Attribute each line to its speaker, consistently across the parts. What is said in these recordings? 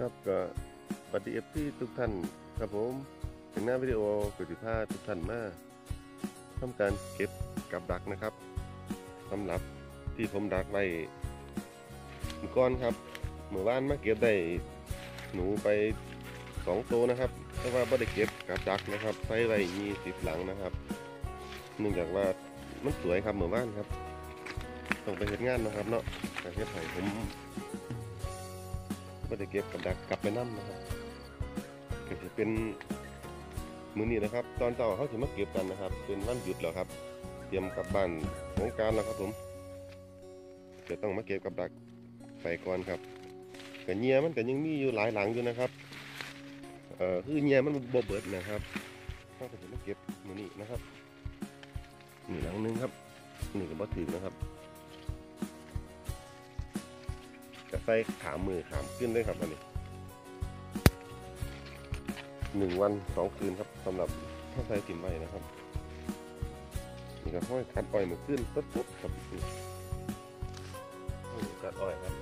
Speaker 1: ครับก็ปฏิเอฟที่ทุกท่านครับผมถึงหน้าวิดีโอกุฏิภาทุกท่านมาทำการเก็บกับดักนะครับสำหรับที่ผมดักไว้เมื่อก้อนครับเมื่อวานมาเก็บได้หนูไปสองตัวนะครับแต่ว่าไม่ได้เก็บกับดักนะครับใส่ไว้ยี่สิบหลังนะครับเนื่องจากว่ามันสวยครับเมื่อวานครับต้องไปเห็นงานนะครับเนาะการเก็บไผ่ผม ไม่ได้เก็บกับดักกลับไปนั่นะครับก็จะเป็นมือนี้นะครับ ตอนเช้าเขาจะมาเก็บกันนะครับ เป็นวันหยุดแล้วครับ เตรียมกลับบ้านสงการแล้วครับผมจะต้องมาเก็บกับดักไปก่อนครับกระเงียมันก็ยังมีอยู่หลายหลังอยู่นะครับเอ่อคือเงียมันบ่เบิดนะครับเขาก็จะมาเก็บมือนี้นะครับนี่หลังนึงครับนี่ก็บ่ถึงนะครับ จะใส่ขามมือขามขึ้นเลยครับอันนี้หนึ่งวันสองคืนครับสำหรับถ้าใส่ติ่มไว้นะครับนี่ก็ห้อยคัดอ้อยมาขึ้นปุ๊บปุ๊บครับนี่กัดอ้อยครับ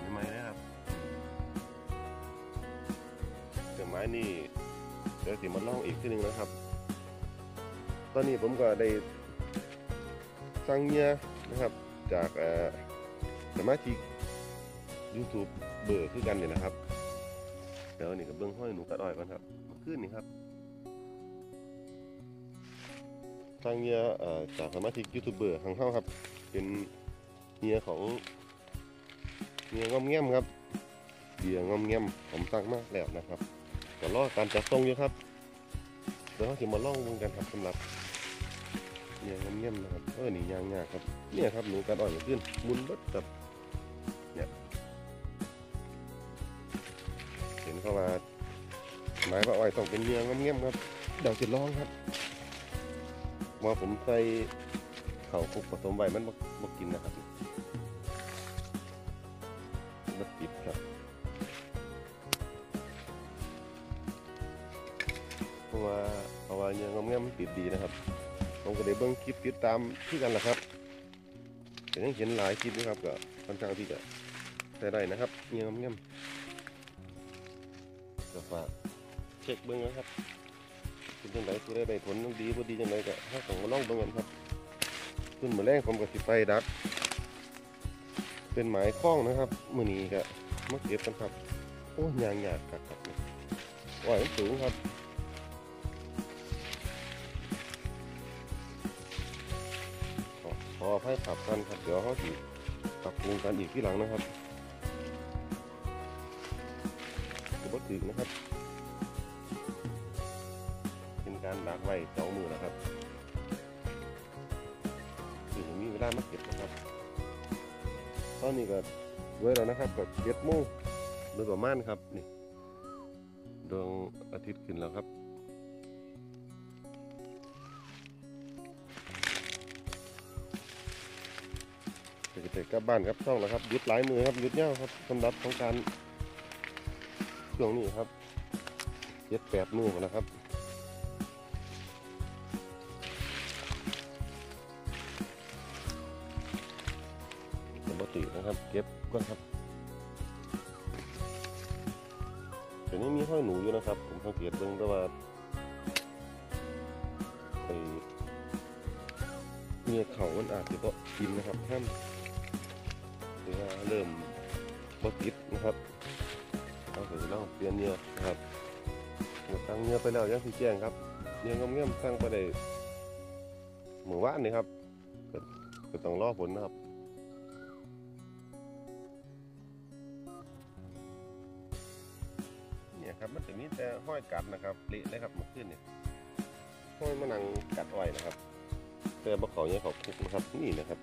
Speaker 1: มีไหมนะครับเดี๋ยวไม้นี่เดี๋ยวสิมาล่องอีกทีหนึ่งนะครับ ตอนนี้ผมก็ได้สั่งเงียนะครับ จากเอ่อ สมาชิก YouTube เบอร์คือกันเนี่ยนะครับเดี๋ยวนี่ก็เบิ้องห้อยหนูกัดอยก่อนครับขึ้นนี่ครับทางเงียเอ่อจากสมาชิกยูทูบเบอร์ของเขาครับ เป็นเงียของเงียงอมแง้มครับเบียงอมแง้มผมสั่งมากแล้วนะครับก็รอการจัดส่งอยู่ครับเดี๋ยวเขาจะมาล่องมึงกันครับสำหรับเงียงอมแง้มนะครับเออนี่ยางยากครับเนี่ยครับหนูกัดอยขึ้นมุนเบัดกับ ต้องเป็นเงียงอมแง้มครับเดี๋ยวจะลองครับว่าผมใส่เขาคุกผสมไว้มันบ่บ่กินนะครับบ่ติดครับเพราะว่าเพราะว่าเนื้องอมแงมมันติดดีนะครับ ผมก็ได้เบิ่งคลิปติดตามที่กันแหละครับแต่ยังเห็นหลายคลิปนะครับก็ค่อนข้างที่จะใช้ได้นะครับเนื้องอมแงมก็ฝาก เช็คเบิ่งนะครับเป็นจังไดสิได้ได้ผลดีบ่ดีจังไดก็ถ้าต้องมาลองเบิ่งกันครับขึ้นมาแรงผมก็สิไปดัก เป็นหมายคล้องนะครับมือนี้ก็มาเก็บกันครับโอ้ยางยากคักครับนี่ว่ายสูงครับขอให้ปรับกันครับเดี๋ยวเขาสิปรับปรุงกันอีกที่หลังนะครับจะบ่ถึงนะครับากไว้สองมือนะครับถึงมีเวลามาเก็บนะครับ ตอนนี้ก็ด้วยแล้วนะครับกับเจ็ดโมงโดยประมาณครับนี่ดวงอาทิตย์ขึ้นแล้วครับจะไปกลับบ้านครับช่องแล้วครับยุดหลายมือครับยุดยาวครับสำหรับของการช่วงนี้ครับเจ็ดแปดมือหมดแล้วครับ นะครับ เก็บก่อนครับแต่นี้มีห้อยหนูอยู่นะครับ ผมสังเกตเบิ่งแต่ว่าไอเนื้อเขามันอาจจะก็กินนะครับห้ามหรือว่าเริ่มบติดนะครับเราก็จะลองเปลี่ยนเนื้อนะครับหมดตั้งเนื้อไปแล้วยังสีแจ้งครับเนื้องามตั้งไปได้หมู่ว่านนี่ครับก็ก็ต้องรอผลนะครับ เนี่ยครับมันจะมีแต่ห้อยกัดนะครับเละเลยครับมื่อคืนเนี่ยห้อยมะนังกัดอ้อยนะครับ แต่บะเขาเนี่ยเขาคุกนะครับนี่นะครับ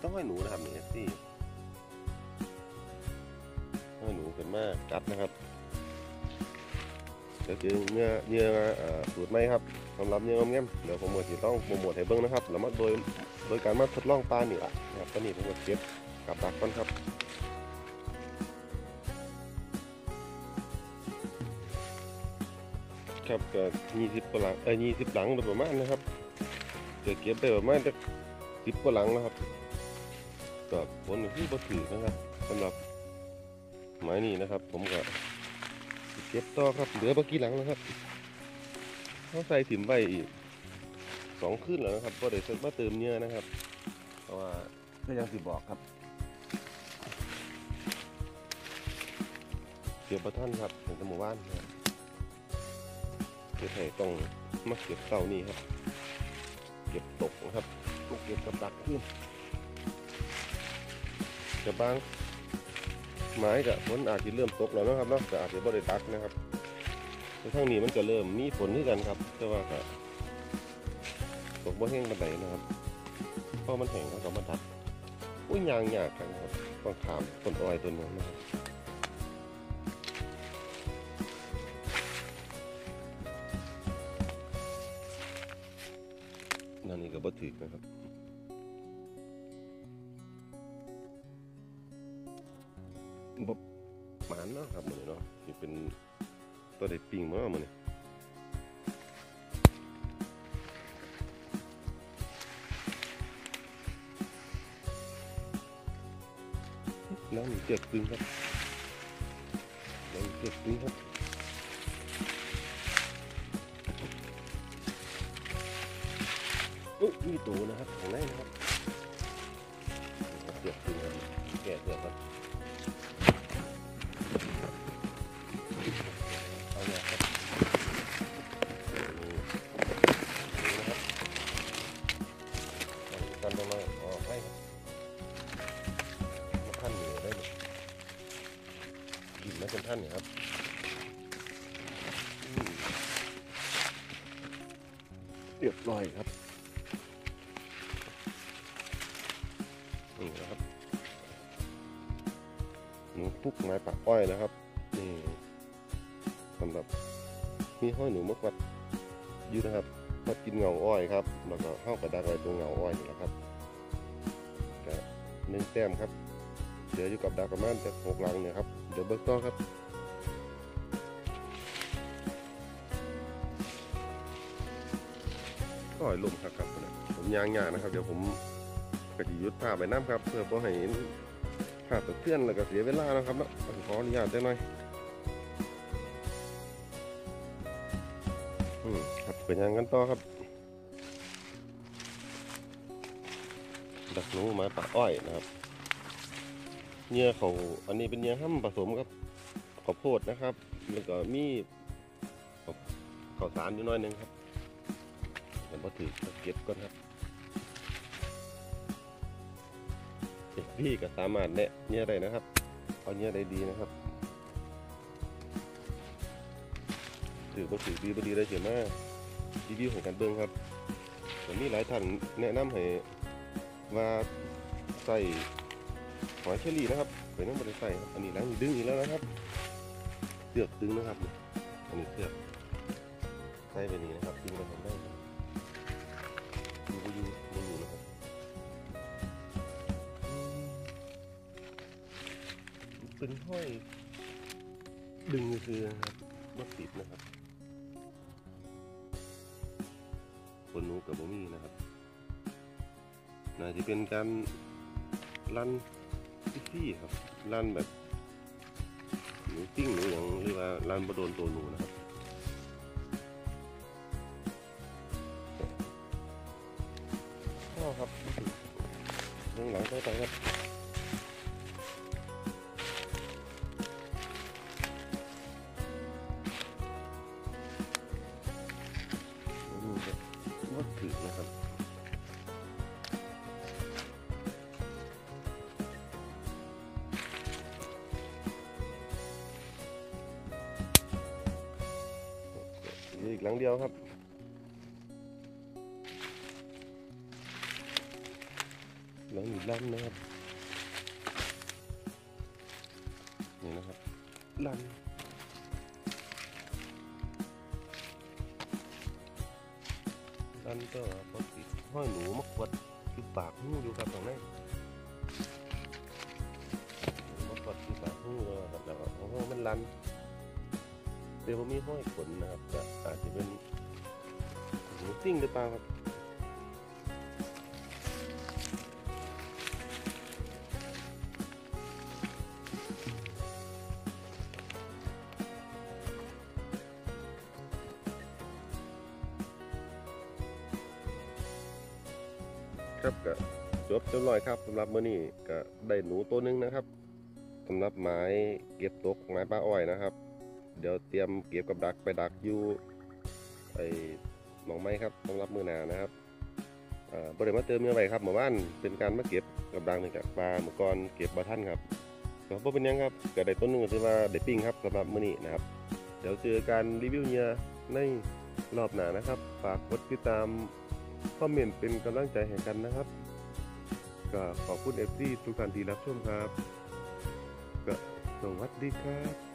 Speaker 1: ต้องห้อยหนูนะครับนี่ที่ห้อยหนูเป็นมากกัดนะครับเดี๋ยวเจอเนื้อเนื้ออ่อสูตรไหมครับสำหรับเนื้อเงี้ยเดี๋ยวผมจะต้องโปรโมทให้เบิ้งนะครับแล้วมาโดยโดยการมาทดลองปลานี่แหละนะครับตอนนี้ผมก็เก็บกับดักก่อนครับ ครับก็ยี่สิบกว่าหลังเอ้ยยี่สิบหลังโดยประมาณนะครับเดี๋ยวเก็บไปประมาณจะสิบกว่าหลังนะครับก็ผลที่บ่ถือนะครับสำหรับไม้นี่นะครับ ผมก็เก็บต่อครับเหลือเมื่อกี้หลังแล้วครับเขาใส่ถิ่มไว้อีกสองขึ้นแล้วนะครับก็เดี๋ยวจะมาเติมเนื้อนะครับ เพราะว่าก็ยังสิบอกครับเก็บประท่านครับถึงสมุว่านนะครับ เก็บให้ต้องมาเก็บเต่านี่ครับ เก็บตกนะครับตกเก็บกับดักขึ้นจะบางไม้กับฝนอาจจะเริ่มตกแล้วนะครับเนาะแต่อาจจะบ่ได้ดักนะครับแต่ทั้งนี้มันก็เริ่มมีฝนด้วยกันครับแต่ว่าก็ตกบ่แห้งบันไดนนะครับเพราะมันแห้งแล้วก็มาดักอุ้ยยางยากกันครับต้องขามต้นอ้อยต้นนั้นนะครับ นะครับบ่หมานเนาะครับมื้อนเนาะสิเป็นตัวได้ปิ้งมามื้อนี้แล้วมีเจ็กตึงครับแล้วมีเจ็กตึงครับ อุ๊ยมีตูนะครับข้างในนะครับเสียบตึงครับแกะเสียบครับเอาเนี่ยครับนี่นี่นะครับเอากันตรงนั้นออกให้ครับมาท่านอยู่ได้เลยกินมาจนท่านเนี่ยครับเรียบร้อยครับ ปากอ้อยนะครับนี่สำหรับมีห้อยหนูมกวัดยู่นะครับมากินเงาอ้อยครับแล้วก็เข้ากระดาษไว้ตรงเงาอ้อยนี่แหละครับก็หนึ่งแต้มครับเดี๋ยวอยู่กับดาวประมาณแต่หกลังเนี่ยครับเดี๋ยวเบิกต่อครับก็อยลมครับครับผมยางหยางนะครับ เดี๋ยวผมก็จะยุดภาพไปน้ำครับ เพื่อบ่ให้เห็ นภาพตะเตือนแล้วก็เสียเวลานะครับเนาะขออนุญาตได้หน่อยอืมครับเป็นยังกันต่อครับ ดักหนูไม้ป่าอ้อยนะครับเนื้อเขาอันนี้เป็นเนื้อห้ำผสมกับข้าวโพดนะครับ แล้วก็มีข้าวข้าสารอยู่น้อยหนึงครับเดี๋ยวมาถือเก็บก่อนครับ พี่ก็สามารถแนะเนี่ยได้นะครับ เอาเนี่ยได้ดีนะครับถือว่าถือดีบ่ดีได้เสียมากรีวิวให้กันเบิ่งครับแต่มีหลายท่านแนะนำให้ว่าใส่หอยเชอรี่นะครับไปน้ำบริใส่ครับอันนี้ล้างนี่ดึงอีกแล้วนะครับเสือกดึงนะครับอันนี้เสือกใส่ไปนี่นะครับดึงไปทำได้ครับอยู่ เป็นห้อยดึงคือนะครับมัดติดนะครับคนนูกับบ่มีนะครับน่าจะเป็นการลั่นซี่ๆครับลั่นแบบหนูติ้งหนูอย่างหรือว่าลั่นบโดนตัวหนูนะครับก็ครับเรื่องหลังต่อไปครับ หลืออีกหลังเดียวครับ หลังอยู่ลั่นนะครับ นี่นะครับลั่นดันก็ปกติห้อยหนูมากวัดอยู่ปากหูอยู่ครับตรงนี้มากวัดอยู่ปากหูเลยครับแล้วก็โอ้โหมันรัน แต่ผมมีห้อยขนนะครับจะอาจจะเป็นหมูติ้งหรือเปล่าครับครับก็จบเรียบร้อยครับสำหรับเมื่อนี้ก็ได้หนูตัวนึงนะครับสำหรับไม้เก็บตกไม้ป้าอ้อยนะครับ เดี๋ยวเตรียมเก็บกับดักไปดักอยู่ไอ้หนองไม้ครับสำหรับมือหนานะครับอ่าบริมาเติมเนื้อไว้ครับเมื่อวานเป็นการมาเก็บกับดักนี่จากปลาเมื่อก่อนเก็บบ่ทันครับก็บ่เป็นยังครับก็ได้ต้นหนึงก็ถือว่าได้ปิ้งครับสำหรับมื้อนี้นะครับ เดี๋ยวเจอการรีวิวเหยื่อในรอบหน้านะครับ ฝากกดติดตามคอมเมนต์เป็นกำลังใจให้กันนะครับก็ขอบคุณเอฟซีทุกท่านที่รับชมครับก็สวัสดีครับ